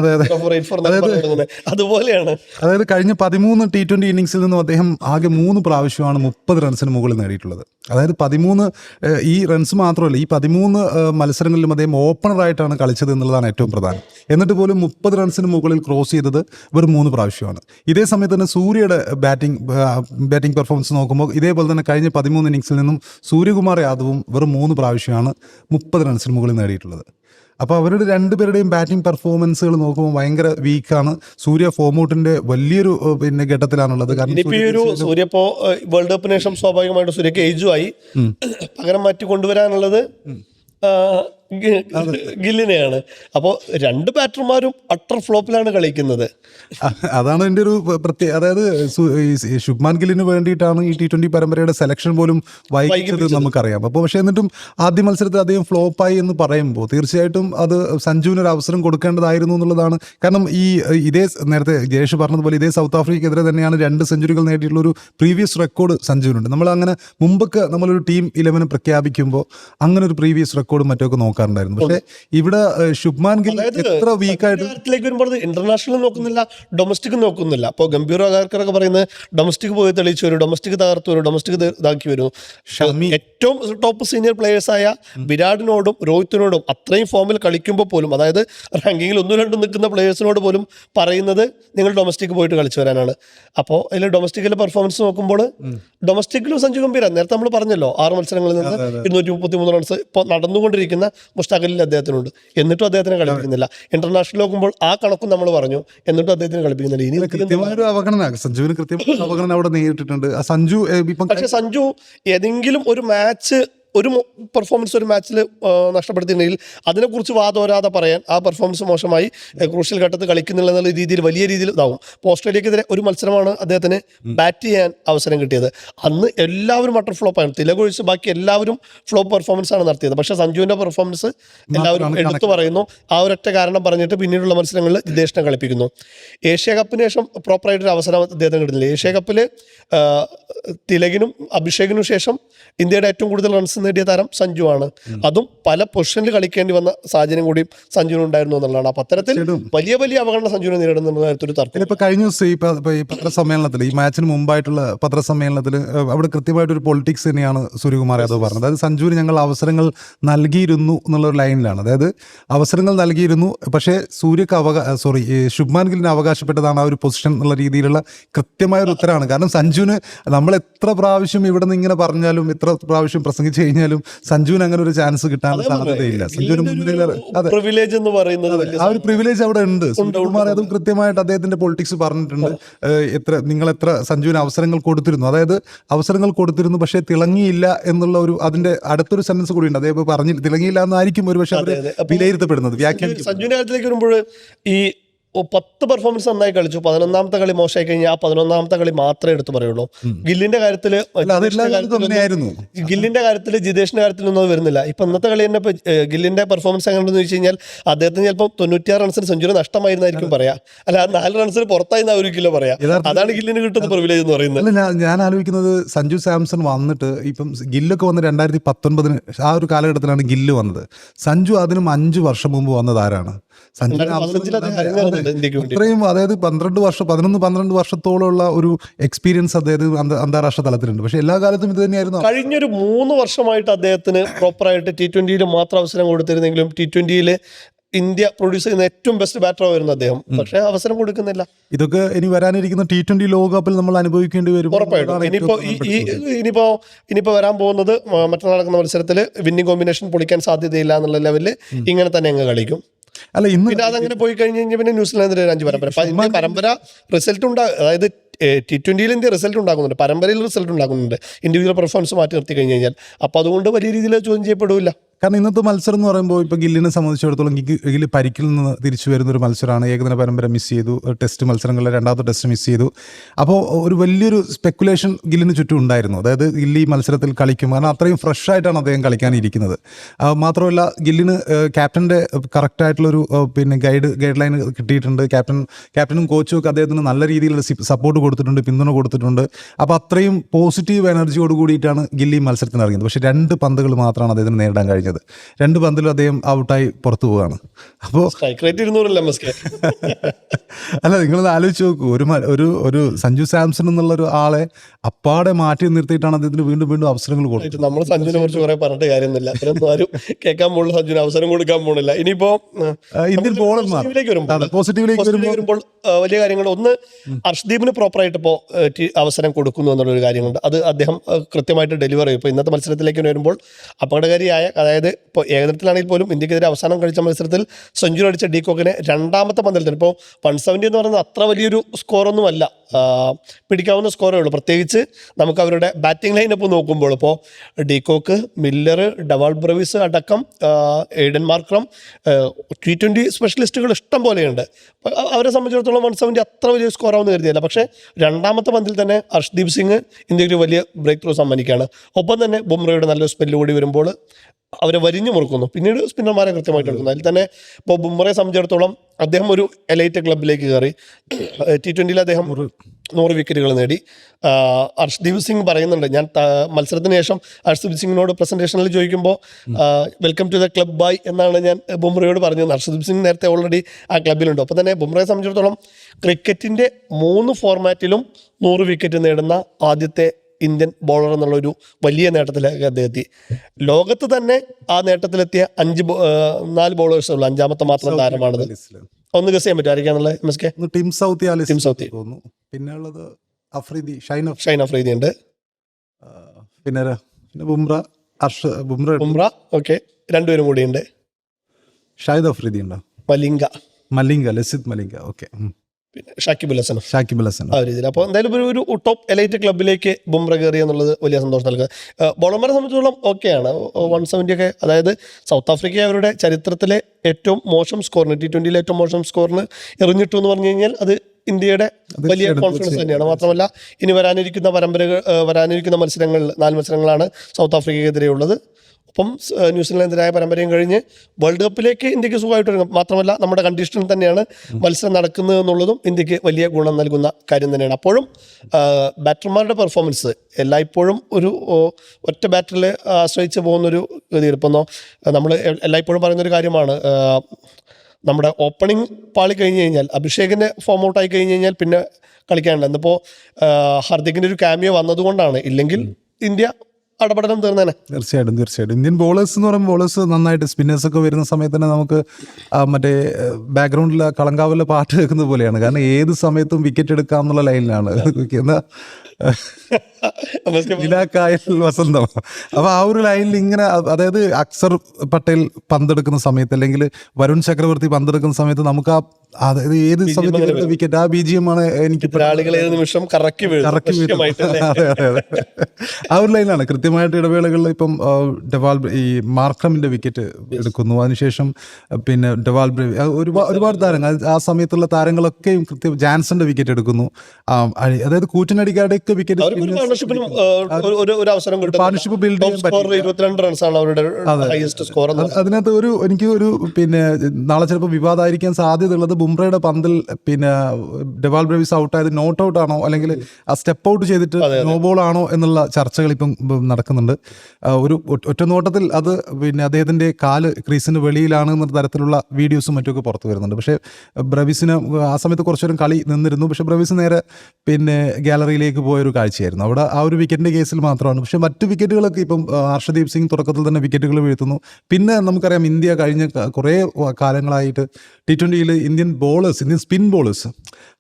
അതുപോലെയാണ്. അതായത് കഴിഞ്ഞ പതിമൂന്ന് ടി ട്വന്റി ഇന്നിംഗ്സിൽ നിന്നും അദ്ദേഹം ആകെ മൂന്ന് പ്രാവശ്യമാണ് മുപ്പത് റൺസിന് മുകളിൽ നേടിയിട്ടുള്ളത്. അതായത് പതിമൂന്ന് ഈ റൺസ് മാത്രമല്ല ഈ പതിമൂന്ന് മത്സരങ്ങളിലും അദ്ദേഹം ഓപ്പണറായിട്ടാണ് കളിച്ചത് എന്നുള്ളതാണ് ഏറ്റവും പ്രധാനം. എന്നിട്ട് പോലും മുപ്പത് റൺസിന് മുകളിൽ ക്രോസ് ചെയ്തത് വെറും മൂന്ന് പ്രാവശ്യമാണ്. ഇതേ സമയത്ത് തന്നെ സൂര്യയുടെ ബാറ്റിംഗ് ബാറ്റിംഗ് പെർഫോമൻസ് നോക്കുമ്പോൾ ഇതേപോലെ തന്നെ കഴിഞ്ഞ പതിമൂന്ന് ഇന്നിംഗ്സിൽ നിന്നും സൂര്യകുമാർ യാദവും വെറും മൂന്ന് പ്രാവശ്യമാണ് മുപ്പത് റൺസിന് മുകളിൽ നേടിയിട്ടുള്ളത്. അപ്പോൾ അവരുടെ രണ്ടുപേരുടെയും ബാറ്റിംഗ് പെർഫോമൻസുകൾ നോക്കുമ്പോൾ ഭയങ്കര വീക്കാണ് സൂര്യ ഫോമൗട്ടിന്റെ വലിയൊരു പിന്നെ ഘട്ടത്തിലാണുള്ളത്. കാരണം ഈ ഒരു സൂര്യ ഇപ്പോ വേൾഡ് കപ്പിന് ശേഷം സ്വാഭാവികമായിട്ട് സൂര്യക്ക് ഏജുമായി ആയി. പകരം [CLEARS THROAT] മാറ്റി കൊണ്ടുവരാനുള്ളത് ഗില്ലിനെയാണ്. അപ്പോൾ രണ്ട് ബാറ്റർമാരും അട്ടർ ഫ്ലോപ്പിലാണ് കളിക്കുന്നത്. അതാണ് എന്റെ ഒരു പ്രത്യേക അതായത് ശുഭ്മാൻ ഗില്ലിന് വേണ്ടിയിട്ടാണ് ഈ ടി ട്വന്റി പരമ്പരയുടെ സെലക്ഷൻ പോലും വൈകിച്ചത് നമുക്കറിയാം. അപ്പോൾ പക്ഷേ എന്നിട്ടും ആദ്യ മത്സരത്തിൽ അദ്ദേഹം ഫ്ലോപ്പായി എന്ന് പറയുമ്പോൾ തീർച്ചയായിട്ടും അത് സഞ്ജുവിന് ഒരു അവസരം കൊടുക്കേണ്ടതായിരുന്നു എന്നുള്ളതാണ്. കാരണം ഈ ഇതേ നേരത്തെ ജയേഷ് പറഞ്ഞതുപോലെ ഇതേ സൗത്ത് ആഫ്രിക്കയ്ക്കെതിരെ തന്നെയാണ് രണ്ട് സെഞ്ചുറികൾ നേടിയിട്ടുള്ള ഒരു പ്രീവിയസ് റെക്കോർഡ് സഞ്ജുവിനുണ്ട്. നമ്മൾ അങ്ങനെ മുമ്പൊക്കെ നമ്മളൊരു ടീം ഇലവനെ പ്രഖ്യാപിക്കുമ്പോൾ അങ്ങനെ ഒരു പ്രീവിയസ് റെക്കോർഡും മറ്റൊക്കെ നോക്കാറുണ്ടായിരുന്നു. പക്ഷേ ഇവിടെ ശുഭ്മാൻ ഗിൽ എത്ര വീക്കായിട്ട് ആയിട്ട് വരുമ്പോൾ ഇന്റർനാഷണൽ നോക്കുന്നില്ല ഡൊമസ്റ്റിക് നോക്കുന്നില്ല. അപ്പോൾ ഗംഭീർ ആകാർക്കറൊക്കെ പറയുന്നത് ഡൊമസ്റ്റിക് പോയി തെളിയിച്ചു വരും ഡൊമസ്റ്റിക് തകർത്തു വരും ഡൊമസ്റ്റിക് ഇതാക്കി വരും. ഏറ്റവും ടോപ്പ് സീനിയർ പ്ലേയേഴ്സായ വിരാടിനോടും രോഹിത്തിനോടും അത്രയും ഫോമിൽ കളിക്കുമ്പോൾ പോലും അതായത് റാങ്കിങ്ങിൽ ഒന്നും രണ്ടും നിൽക്കുന്ന പ്ലേയേഴ്സിനോട് പോലും പറയുന്നത് നിങ്ങൾ ഡൊമസ്റ്റിക് പോയിട്ട് കളിച്ചു വരാനാണ്. അപ്പോൾ അതിൽ ഡൊമസ്റ്റിക്കിലെ പെർഫോമൻസ് നോക്കുമ്പോൾ ഡൊമസ്റ്റിക്കിലും സഞ്ജു ഗംഭീര നേരത്തെ നമ്മൾ പറഞ്ഞല്ലോ ആറ് മത്സരങ്ങളിൽ നിന്ന് ഇരുന്നൂറ്റി മുപ്പത്തി മൂന്ന് റൺസ് ഇപ്പോൾ നടന്നുകൊണ്ടിരിക്കുന്ന മുസ്താഖലിൽ അദ്ദേഹത്തിനുണ്ട്. എന്നിട്ടും അദ്ദേഹത്തിനെ കളിപ്പിക്കുന്നില്ല. ഇന്റർനാഷണൽ നോക്കുമ്പോൾ ആ കണക്കും നമ്മൾ പറഞ്ഞു. എന്നിട്ടും അദ്ദേഹത്തിന് കളിപ്പിക്കുന്നില്ല. ഇനി കൃത്യമായൊരു അവഗണന. സഞ്ജുവിന് കൃത്യമായ അവഗണന അവിടെ നേരിട്ടിട്ടുണ്ട്. സഞ്ജു പക്ഷെ സഞ്ജു ഏതെങ്കിലും ഒരു മാച്ച് ഒരു പെർഫോമൻസ് ഒരു മാച്ചിൽ നഷ്ടപ്പെടുത്തിയിട്ടുണ്ടെങ്കിൽ അതിനെക്കുറിച്ച് വാദോരാതെ പറയാൻ ആ പെർഫോമൻസ് മോശമായി ക്രൂഷ്യൽ ഘട്ടത്തിൽ കളിക്കുന്നില്ല എന്നുള്ള രീതിയിൽ വലിയ രീതിയിൽ ഇതാവും. അപ്പോൾ ഓസ്ട്രേലിയക്കെതിരെ ഒരു മത്സരമാണ് അദ്ദേഹത്തിന് ബാറ്റ് ചെയ്യാൻ അവസരം കിട്ടിയത്. അന്ന് എല്ലാവരും മട്ടർ ഫ്ലോപ്പ് ആയിരുന്നു തിലകൊഴിച്ച് ബാക്കി എല്ലാവരും ഫ്ലോപ്പ് പെർഫോമൻസ് ആണ് നടത്തിയത്. പക്ഷേ സഞ്ജുവിന്റെ പെർഫോമൻസ് എല്ലാവരും എടുത്തു പറയുന്നു. ആ ഒരൊറ്റ കാരണം പറഞ്ഞിട്ട് പിന്നീടുള്ള മത്സരങ്ങളിൽ ജിതേഷിനെ കളിപ്പിക്കുന്നു. ഏഷ്യ കപ്പിന് ശേഷം പ്രോപ്പറായിട്ടൊരു അവസരം അദ്ദേഹത്തിന് കിട്ടുന്നില്ല. ഏഷ്യ കപ്പിൽ തിലകിനും അഭിഷേകിനും ശേഷം ഇന്ത്യയുടെ ഏറ്റവും കൂടുതൽ റൺസ് നേടിയ താരം സഞ്ജു ആണ്. അതും പല പൊസിഷനിൽ കളിക്കേണ്ടി വന്ന സാഹചര്യം കൂടിയും സഞ്ജുവിന് ഉണ്ടായിരുന്നു എന്നുള്ളതാണ്. അപ്പൊ അത്തരത്തിൽ വലിയ വലിയ അവഗണന സഞ്ജുവിനെ നേരിടുന്ന കാര്യത്തിൽ തർക്കം. ഇപ്പൊ കഴിഞ്ഞ ദിവസം ഈ പത്രസമ്മേളനത്തിൽ മാച്ചിന് മുമ്പായിട്ടുള്ള പത്രസമ്മേളനത്തിൽ അവിടെ കൃത്യമായിട്ട് ഒരു പൊളിറ്റിക്സ് തന്നെയാണ് സൂര്യകുമാർ യാദവ് പറഞ്ഞത്. അതായത് സഞ്ജുവിന് ഞങ്ങൾ അവസരങ്ങൾ നൽകിയിരുന്നു എന്നുള്ള ഒരു ലൈനിലാണ് അതായത് അവസരങ്ങൾ നൽകിയിരുന്നു പക്ഷേ സൂര്യക്ക് അവകാ സോറി ശുഭ്മാൻ ഗില്ലിന് അവകാശപ്പെട്ടതാണ് ആ ഒരു പൊസിഷൻ എന്നുള്ള രീതിയിലുള്ള കൃത്യമായ ഒരു ഉത്തരമാണ്. കാരണം സഞ്ജുവിന് നമ്മൾ എത്ര പ്രാവശ്യം ഇവിടെ നിന്ന് ഇങ്ങനെ പറഞ്ഞാലും എത്ര പ്രാവശ്യം പ്രസംഗിച്ചു കഴിഞ്ഞാലും സഞ്ജുവിന് അങ്ങനെ ഒരു ചാൻസ് കിട്ടാൻ സാധ്യതയില്ല. സഞ്ജുവിന് പ്രിവിലേജ് എന്ന് പറയുന്നത് ആ ഒരു പ്രിവിലേജ് അവിടെ ഉണ്ട്. സുനിൽകുമാർ അതും കൃത്യമായിട്ട് അദ്ദേഹത്തിന്റെ പൊളിറ്റിക്സ് പറഞ്ഞിട്ടുണ്ട്. എത്ര നിങ്ങൾ എത്ര സഞ്ജുവിന് അവസരങ്ങൾ കൊടുത്തിരുന്നു. അതായത് അവസരങ്ങൾ കൊടുത്തിരുന്നു പക്ഷേ തിളങ്ങിയില്ല എന്നുള്ള ഒരു അതിന്റെ അടുത്തൊരു സെന്റൻസ് കൂടി ഉണ്ട്. അദ്ദേഹം പറഞ്ഞു തിളങ്ങിയില്ല എന്നായിരിക്കും ഒരു പക്ഷേ വിലയിരുത്തപ്പെടുന്നത് വ്യാഖ്യാനം സഞ്ജുവിന്റെ കാര്യത്തിലേക്ക് വരുമ്പോൾ ഈ പത്ത് പെർഫോമൻസ് നന്നായി കളിച്ചു. പതിനൊന്നാമത്തെ കളി മോശമായി കഴിഞ്ഞാൽ ആ പതിനൊന്നാമത്തെ കളി മാത്രമേ എടുത്തു പറയുള്ളൂ. ഗില്ലിന്റെ കാര്യത്തിൽ ഗില്ലിന്റെ കാര്യത്തിൽ ജിതേഷിന്റെ കാര്യത്തിലൊന്നും അത് വരുന്നില്ല. ഇപ്പൊ ഇന്നത്തെ കളി തന്നെ ഗില്ലിന്റെ പെർഫോമൻസ് എങ്ങനെയാണെന്ന് വെച്ച് കഴിഞ്ഞാൽ അദ്ദേഹത്തിന് ചിലപ്പോൾ തൊണ്ണൂറ്റിയാറ് റൺസിന് സെഞ്ചുറി നഷ്ടമായിരുന്നായിരിക്കും പറയാ. അല്ല നാല് റൺസിന് പുറത്തായിരുന്ന കിലോ പറയാ. അതാണ് ഗില്ലിന് കിട്ടുന്ന പ്രിവിലേജ് എന്ന് പറയുന്നത്. ഞാൻ ആലോചിക്കുന്നത് സഞ്ജു സാംസൺ വന്നിട്ട് ഇപ്പം ഗില്ലൊക്കെ വന്ന് രണ്ടായിരത്തി പത്തൊൻപതിന് ആ ഒരു കാലഘട്ടത്തിലാണ് ഗില്ല് വന്നത്. സഞ്ജു അതിനും അഞ്ച് വർഷം മുമ്പ് വന്നത് ആരാണ്? അത്രയും അതായത് പന്ത്രണ്ട് വർഷം പതിനൊന്ന് പന്ത്രണ്ട് വർഷത്തോളമുള്ള ഒരു എക്സ്പീരിയൻസ് അദ്ദേഹത്തിന് അന്ത- അന്താരാഷ്ട്ര തലത്തിലുണ്ട്. പക്ഷെ എല്ലാ കാലത്തും ഇത് തന്നെയായിരുന്നു. കഴിഞ്ഞൊരു മൂന്ന് വർഷമായിട്ട് അദ്ദേഹത്തിന് പ്രോപ്പറായിട്ട് ടി ട്വന്റിയിൽ മാത്രം അവസരം കൊടുത്തിരുന്നെങ്കിലും ടി ട്വന്റിയിൽ ഇന്ത്യ പ്രൊഡ്യൂസ് ചെയ്യുന്ന ഏറ്റവും ബെസ്റ്റ് ബാറ്റർ ആയിരുന്നു അദ്ദേഹം. പക്ഷേ അവസരം കൊടുക്കുന്നില്ല. ഇതൊക്കെ ഇനി വരാനിരിക്കുന്ന ടി ട്വന്റി ലോകകപ്പിൽ നമ്മൾ അനുഭവിക്കേണ്ടി വരും. ഉറപ്പായിട്ടും. ഇനിയിപ്പോ ഇനിയിപ്പോ ഇനിയിപ്പോ വരാൻ പോകുന്നത് മറ്റന്നാൾ നടക്കുന്ന മത്സരത്തിൽ വിന്നിംഗ് കോമ്പിനേഷൻ പൊളിക്കാൻ സാധ്യതയില്ല എന്നുള്ള ലെവലിൽ ഇങ്ങനെ തന്നെ അങ്ങ് കളിക്കും. അല്ല ഇന്ന് പിന്നെ അതങ്ങനെ പോയി കഴിഞ്ഞ് കഴിഞ്ഞാൽ പിന്നെ ന്യൂസിലാൻഡിന്റെ ഒരു അഞ്ച് പരമ്പര. പരമ്പര റിസൾട്ട് ഉണ്ടാകും അതായത് ടി ട്വന്റിയിൽ ഇന്ത്യ റിസൾട്ട് ഉണ്ടാക്കുന്നുണ്ട്. പരമ്പരയിൽ റിസൾട്ട് ഉണ്ടാക്കുന്നുണ്ട്. ഇൻഡിവിജ്വൽ പെർഫോമൻസ് മാറ്റി നിർത്തി കഴിഞ്ഞ് കഴിഞ്ഞാൽ. അപ്പോൾ അതുകൊണ്ട് വലിയ രീതിയിൽ ചോദ്യം ചെയ്യപ്പെടില്ല കാരണം ഇന്നത്തെ മത്സരം എന്ന് പറയുമ്പോൾ ഇപ്പോൾ ഗില്ലിനെ സംബന്ധിച്ചിടത്തോളം ഗില്ല് പരിക്കിൽ നിന്ന് തിരിച്ചു വരുന്ന ഒരു മത്സരമാണ്. ഏകദിന പരമ്പര മിസ് ചെയ്തു. ടെസ്റ്റ് മത്സരങ്ങളിലെ രണ്ടാമത്തെ ടെസ്റ്റ് മിസ് ചെയ്തു. അപ്പോൾ ഒരു വലിയൊരു സ്പെക്കുലേഷൻ ഗില്ലിന് ചുറ്റും ഉണ്ടായിരുന്നു. അതായത് ഗില്ലി മത്സരത്തിൽ കളിക്കും. കാരണം അത്രയും ഫ്രഷ് ആയിട്ടാണ് അദ്ദേഹം കളിക്കാനിരിക്കുന്നത്. മാത്രമല്ല ഗില്ലിന് ക്യാപ്റ്റന്റെ കറക്റ്റായിട്ടുള്ളൊരു പിന്നെ ഗൈഡ് ഗൈഡ് ലൈൻ കിട്ടിയിട്ടുണ്ട് ക്യാപ്റ്റൻ ക്യാപ്റ്റനും കോച്ചും ഒക്കെ അദ്ദേഹത്തിന് നല്ല രീതിയിലുള്ള സപ്പോർട്ട് കൊടുത്തിട്ടുണ്ട് പിന്തുണ കൊടുത്തിട്ടുണ്ട്. അപ്പോൾ അത്രയും പോസിറ്റീവ് എനർജിയോട് കൂടിയിട്ടാണ് ഗില്ലി മത്സരത്തിന് ഇറങ്ങിയത്. പക്ഷേ രണ്ട് പന്തുകൾ മാത്രമാണ് അദ്ദേഹത്തിന് നേരിടാൻ കഴിഞ്ഞത്. രണ്ട് പന്തിലും അദ്ദേഹം ഔട്ടായി പുറത്തു പോവുകയാണ്. അപ്പോൾ [LAUGHS] അല്ല നിങ്ങളൊന്ന് ആലോചിച്ച് നോക്കൂ. ഒരു ഒരു ഒരു സഞ്ജു സാംസൺ എന്നുള്ള ഒരു ആളെ അപ്പാടെ മാറ്റി നിർത്തിയിട്ടാണ് അദ്ദേഹത്തിന് വീണ്ടും വീണ്ടും അവസരങ്ങൾ കൊടുത്തത്. നമ്മൾ സഞ്ജുവിനെ കുറിച്ച് കുറെ പറഞ്ഞിട്ട് കാര്യമൊന്നുമില്ല. ആരും കേൾക്കാൻ പോകുന്ന സഞ്ജുവിന് അവസരം കൊടുക്കാൻ പോകുന്നില്ല ഇനിയിപ്പോ ഇന്ത്യൻ ബോളർമാർ പോസിറ്റീവിലേക്ക് വരുമ്പോൾ വലിയ കാര്യങ്ങൾ ഒന്ന് അർഷ്ദീപിന് പ്രോപ്പറായിട്ട് ഇപ്പോൾ അവസരം കൊടുക്കുന്നു എന്നുള്ളൊരു കാര്യമുണ്ട് അത് അദ്ദേഹം കൃത്യമായിട്ട് ഡെലിവർ ചെയ്യും. ഇപ്പോൾ ഇന്നത്തെ മത്സരത്തിലേക്ക് വരുമ്പോൾ അപകടകാരിയായ അതായത് ഇപ്പോൾ ഏകദിനത്തിലാണെങ്കിൽ പോലും ഇന്ത്യക്കെതിരെ അവസാനം കഴിച്ച മത്സരത്തിൽ സെഞ്ചുറി അടിച്ച ഡീകോക്കിനെ രണ്ടാമത്തെ പന്തലത്തിന് ഇപ്പോൾ വൺ സെവന്റി എന്ന് പറയുന്നത് അത്ര വലിയൊരു സ്കോറൊന്നുമല്ല പിടിക്കാവുന്ന സ്കോറേ ഉള്ളൂ പ്രത്യേകിച്ച് നമുക്ക് അവരുടെ ബാറ്റിംഗ് ലൈനപ്പ് നോക്കുമ്പോൾ ഇപ്പോൾ de Kock Miller Dewald Brevis അടക്കം എയ്ഡൻ മാർക്രം ടി ട്വന്റി സ്പെഷ്യലിസ്റ്റുകൾ ഇഷ്ടം പോലെയുണ്ട്. അവരെ സംബന്ധിച്ചിടത്തോളം വൺ സെവന്റി അത്ര വലിയ സ്കോറാവുന്ന കരുതിയല്ല. പക്ഷേ രണ്ടാമത്തെ പന്തിൽ തന്നെ ഹർഷ്ദീപ് സിംഗ് ഇന്ത്യയ്ക്ക് വലിയ ബ്രേക്ക് ത്രൂ സമ്മാനിക്കുകയാണ്. ഒപ്പം തന്നെ ബുംറയുടെ നല്ലൊരു സ്പെല്ല് കൂടി വരുമ്പോൾ അവരെ വരിഞ്ഞു മുറുക്കുന്നു. പിന്നീട് സ്പിന്നർമാരെ കൃത്യമായിട്ട് എടുക്കുന്നു. അതിൽ തന്നെ ഇപ്പോൾ ബുംറയെ സംബന്ധിച്ചിടത്തോളം അദ്ദേഹം ഒരു എലൈറ്റ് ക്ലബിലേക്ക് കയറി. ടി ട്വന്റിയിൽ അദ്ദേഹം നൂറ് വിക്കറ്റുകൾ നേടി. അർഷ്ദീപ് ഹർഷ്ദീപ് സിംഗ് പറയുന്നുണ്ട് ഞാൻ മത്സരത്തിന് ശേഷം ഹർഷ്ദീപ് സിംഗിനോട് പ്രസന്റേഷനിൽ ചോദിക്കുമ്പോൾ വെൽക്കം ടു ദ ക്ലബ് ബായ് എന്നാണ് ഞാൻ ബുംറയോട് പറഞ്ഞത്. അർഷ്ദീപ് സിംഗ് നേരത്തെ ഓൾറെഡി ആ ക്ലബിലുണ്ട് അപ്പോൾ തന്നെ ബുംറയെ സംബന്ധിച്ചിടത്തോളം ക്രിക്കറ്റിന്റെ മൂന്ന് ഫോർമാറ്റിലും നൂറ് വിക്കറ്റ് നേടുന്ന ആദ്യത്തെ ഇന്ത്യൻ ബോളർ എന്നുള്ളൊരു വലിയ നേട്ടത്തിലേക്ക് അദ്ദേഹം എത്തി ലോകത്ത് തന്നെ ആ നേട്ടത്തിലെത്തിയ അഞ്ച് നാല് ബോളേഴ്സ് ഉള്ളൂ. അഞ്ചാമത്തെ മാത്രം താരമാണത്. ഒന്ന് ഗസ് ചെയ്യാൻ പറ്റും ആരൊക്കെയാണുള്ളത് എം എസ് കെ ഒന്ന് ടിം സൗത്തി ടിം സൗത്തി. തോന്നുന്നു. പിന്നെ ഉള്ളത് അഫ്രീദി ഷൈൻ അഫ് ഷൈൻ അഫ്രീദി ഉണ്ട്. പിന്നെ പിന്നെ ബുംറ ബുംറ ബുംറ ഓക്കെ. രണ്ടുപേരും കൂടിയുണ്ട്. ഷാഹിദ് അഫ്രീദി ഉണ്ടോ? മലിംഗ. മലിംഗ ലസിത് മലിംഗ ഓക്കെ. ഷാക്കിബുൽ ഹസനും. ഷാക്കിബുൽ ഹസൻ ആ ഒരു രീതിയിൽ. അപ്പോൾ എന്തായാലും ഒരു ഒരു ടോപ്പ് എലൈറ്റ് ക്ലബിലേക്ക് ബുംറ കയറി എന്നുള്ളത് വലിയ സന്തോഷം നൽകുക ബോളർമാരെ സംബന്ധിച്ചിടത്തോളം ഓക്കെയാണ് വൺ സെവന്റി ഒക്കെ അതായത് സൗത്ത് ആഫ്രിക്ക അവരുടെ ചരിത്രത്തിലെ ഏറ്റവും മോശം സ്കോറിന് ടി ട്വന്റിയിലെ ഏറ്റവും മോശം സ്കോറിന് എറിഞ്ഞിട്ടു എന്ന് പറഞ്ഞു കഴിഞ്ഞാൽ അത് ഇന്ത്യയുടെ വലിയ കോൺഫിഡൻസ് തന്നെയാണ്. മാത്രമല്ല ഇനി വരാനിരിക്കുന്ന പരമ്പരകൾ വരാനിരിക്കുന്ന മത്സരങ്ങളിൽ നാല് മത്സരങ്ങളാണ് സൗത്ത് ആഫ്രിക്കയ്ക്കെതിരെയുള്ളത് ഒപ്പം ന്യൂസിലാൻഡിനായ ന്യൂസിലാൻഡിനെതിരായ പരമ്പരയും കഴിഞ്ഞ് വേൾഡ് കപ്പിലേക്ക് ഇന്ത്യയ്ക്ക് സുഖമായിട്ട് ഒരുങ്ങും. മാത്രമല്ല നമ്മുടെ കണ്ടീഷനിൽ തന്നെയാണ് മത്സരം നടക്കുന്നത് എന്നുള്ളതും ഇന്ത്യയ്ക്ക് വലിയ ഗുണം നൽകുന്ന കാര്യം തന്നെയാണ്. അപ്പോഴും ബാറ്റർമാരുടെ പെർഫോമൻസ് എല്ലായ്പ്പോഴും ഒരു ഒറ്റ ബാറ്ററിൽ ആശ്രയിച്ച് പോകുന്നൊരു ഗതിയിൽ ഇപ്പം നമ്മൾ എല്ലായ്പ്പോഴും പറയുന്നൊരു കാര്യമാണ് നമ്മുടെ ഓപ്പണിംഗ് പാളി കഴിഞ്ഞ് കഴിഞ്ഞാൽ അഭിഷേകിന്റെ ഫോം ഔട്ട് ആയി കഴിഞ്ഞ് കഴിഞ്ഞാൽ പിന്നെ കളിക്കാനുണ്ട് എന്നിപ്പോൾ ഹർദിക്കിന്റെ ഒരു ക്യാമിയോ വന്നതുകൊണ്ടാണ്. ഇല്ലെങ്കിൽ ഇന്ത്യ അടപടലം തീർന്നേനെ. തീർച്ചയായിട്ടും തീർച്ചയായിട്ടും. ഇന്ത്യൻ ബോളേഴ്സ് എന്ന് പറയുമ്പോൾ ബോളേഴ്സ് നന്നായിട്ട് സ്പിന്നേഴ്സ് ഒക്കെ വരുന്ന സമയത്ത് തന്നെ നമുക്ക് മറ്റേ ബാക്ക്ഗ്രൗണ്ടിൽ കളങ്കാവിലെ പാട്ട് കേൾക്കുന്നത് പോലെയാണ്. കാരണം ഏത് സമയത്തും വിക്കറ്റ് എടുക്കാം എന്നുള്ള ലൈനിലാണ് [LAUGHS] എന്നാ നിലാക്കായൽ വസന്തം. അപ്പൊ ആ ഒരു ലൈനിൽ ഇങ്ങനെ അതായത് അക്സർ പട്ടേൽ പന്തെടുക്കുന്ന സമയത്ത് അല്ലെങ്കിൽ വരുൺ ചക്രവർത്തി പന്തെടുക്കുന്ന സമയത്ത് നമുക്ക് ആ അതായത് ഏത് സമയത്ത് വിക്കറ്റ്? ആ ബി ജി എം ആണ് എനിക്ക് നിമിഷം കറക്കി. അതെ അതെ അതെ. ആ ഒരു ലൈനാണ് കൃത്യമായിട്ട് ഇടവേളകളിൽ ഇപ്പം ഡെവാൾ ഡെവാൽ ഈ മാർക്രമിന്റെ വിക്കറ്റ് എടുക്കുന്നു. അതിനുശേഷം പിന്നെ ഡെവാൽ ബ്രേവി ഒരുപാട് ഒരുപാട് താരങ്ങൾ. ആ സമയത്തുള്ള താരങ്ങളൊക്കെയും കൃത്യം ജാൻസന്റെ വിക്കറ്റ് എടുക്കുന്നു. അതായത് കൂറ്റനടിക്കാരുടെയൊക്കെ വിക്കറ്റ് ഒരു അവസരം build ടോപ്പ് ചെയ്യാൻ റൺസ് ആണ് അവരുടെ ഹയസ്റ്റ് സ്കോർ അതിനകത്ത് ഒരു എനിക്ക് ഒരു പിന്നെ നാളെ ചിലപ്പോൾ വിവാദമായിരിക്കാൻ സാധ്യതയുള്ളത് ബുംറയുടെ പന്തിൽ പിന്നെ ഡെവാൾ ബ്രേവിസ് ഔട്ടായത് നോട്ട് ഔട്ട് ആണോ? അല്ലെങ്കിൽ ആ സ്റ്റെപ്പ് ഔട്ട് ചെയ്തിട്ട് നോ ബോൾ ആണോ എന്നുള്ള ചർച്ചകൾ ഇപ്പം നടക്കുന്നുണ്ട്. ഒരു ഒറ്റ- ഒറ്റ നോട്ടത്തിൽ അത് പിന്നെ അദ്ദേഹത്തിന്റെ കാൽ ക്രീസിന് വെളിയിലാണ് എന്ന തരത്തിലുള്ള വീഡിയോസും മറ്റുമൊക്കെ പുറത്തു വരുന്നുണ്ട്. പക്ഷേ ബ്രവിസിന് ആ സമയത്ത് കുറച്ചുനേരം കളി നിന്നിരുന്നു. പക്ഷേ ബ്രവിസ് നേരെ പിന്നെ ഗാലറിയിലേക്ക് പോയൊരു കാഴ്ചയായിരുന്നു. അവിടെ ആ ഒരു വിക്കറ്റിന്റെ കേസിൽ മാത്രമാണ്. പക്ഷേ മറ്റു വിക്കറ്റുകളൊക്കെ ഇപ്പം ഹർഷദീപ് സിംഗ് തുടക്കത്തിൽ തന്നെ വിക്കറ്റുകൾ വീഴ്ത്തുന്നു. പിന്നെ നമുക്കറിയാം ഇന്ത്യ കഴിഞ്ഞ കുറേ കാലങ്ങളായിട്ട് T ട്വന്റിയിൽ Indian bowlers Indian spin bowlers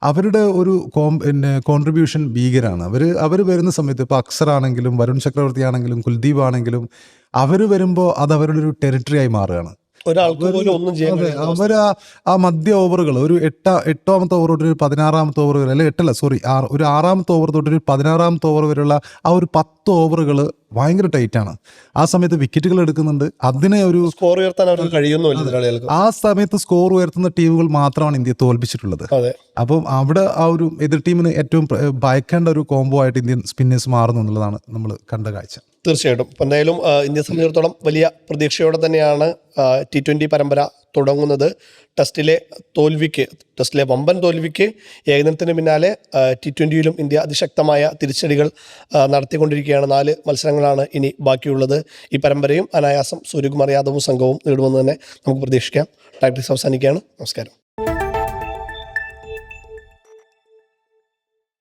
അവരുടെ ഒരു കോം പിന്നെ കോൺട്രിബ്യൂഷൻ ഭീകരമാണ് അവർ അവർ വരുന്ന സമയത്ത് ഇപ്പോൾ അക്സർ ആണെങ്കിലും വരുൺ ചക്രവർത്തി ആണെങ്കിലും കുൽദീപ് ആണെങ്കിലും അവർ വരുമ്പോൾ അത് അവരുടെ ഒരു ടെറിട്ടറി ആയി മാറുകയാണ്. ഒരാൾക്ക് പോലും ഒന്നും ചെയ്യാൻ അവർ ആ മധ്യ ഓവറുകൾ ഒരു എട്ട എട്ടാമത്തെ ഓവർ തൊട്ട് ഒരു പതിനാറാമത്തെ ഓവർ വരെ അല്ലെ എട്ടല്ല സോറി ഒരു ആറാമത്തെ ഓവർ തൊട്ട് ഒരു പതിനാറാമത്തെ ഓവർ വരെയുള്ള ആ ഒരു പത്ത് ഓവറുകൾ ഭയങ്കര ആണ്. ആ സമയത്ത് വിക്കറ്റുകൾ എടുക്കുന്നുണ്ട്. അതിനെ ഒരു സ്കോർ ഉയർത്താൻ അവർക്ക് കഴിയുന്നില്ല ആ സമയത്ത് സ്കോർ ഉയർത്തുന്ന ടീമുകൾ മാത്രമാണ് ഇന്ത്യ തോൽപ്പിച്ചിട്ടുള്ളത്. അപ്പം അവിടെ ആ ഒരു എതിർ ടീമിന് ഏറ്റവും ഭയക്കേണ്ട ഒരു കോംബോ ആയിട്ട് ഇന്ത്യൻ സ്പിന്നേഴ്സ് മാറുന്നു എന്നുള്ളതാണ് നമ്മൾ കണ്ട കാഴ്ച. തീർച്ചയായിട്ടും. ഇപ്പം എന്തായാലും ഇന്ത്യ ഇന്ത്യയെ സംബന്ധിച്ചിടത്തോളം വലിയ പ്രതീക്ഷയോടെ തന്നെയാണ് ടി ട്വന്റി പരമ്പര തുടങ്ങുന്നത്. ടെസ്റ്റിലെ തോൽവിക്ക് ടെസ്റ്റിലെ വമ്പൻ തോൽവിക്ക് ഏകദിനത്തിന് പിന്നാലെ ടി ട്വന്റിയിലും ഇന്ത്യ അതിശക്തമായ തിരിച്ചടികൾ നടത്തിക്കൊണ്ടിരിക്കുകയാണ്. നാല് മത്സരങ്ങളാണ് ഇനി ബാക്കിയുള്ളത്. ഈ പരമ്പരയും അനായാസം സൂര്യകുമാർ യാദവും സംഘവും നേടുമെന്ന് തന്നെ നമുക്ക് പ്രതീക്ഷിക്കാം. പ്രാക്ടീസ് അവസാനിക്കുകയാണ്. നമസ്കാരം.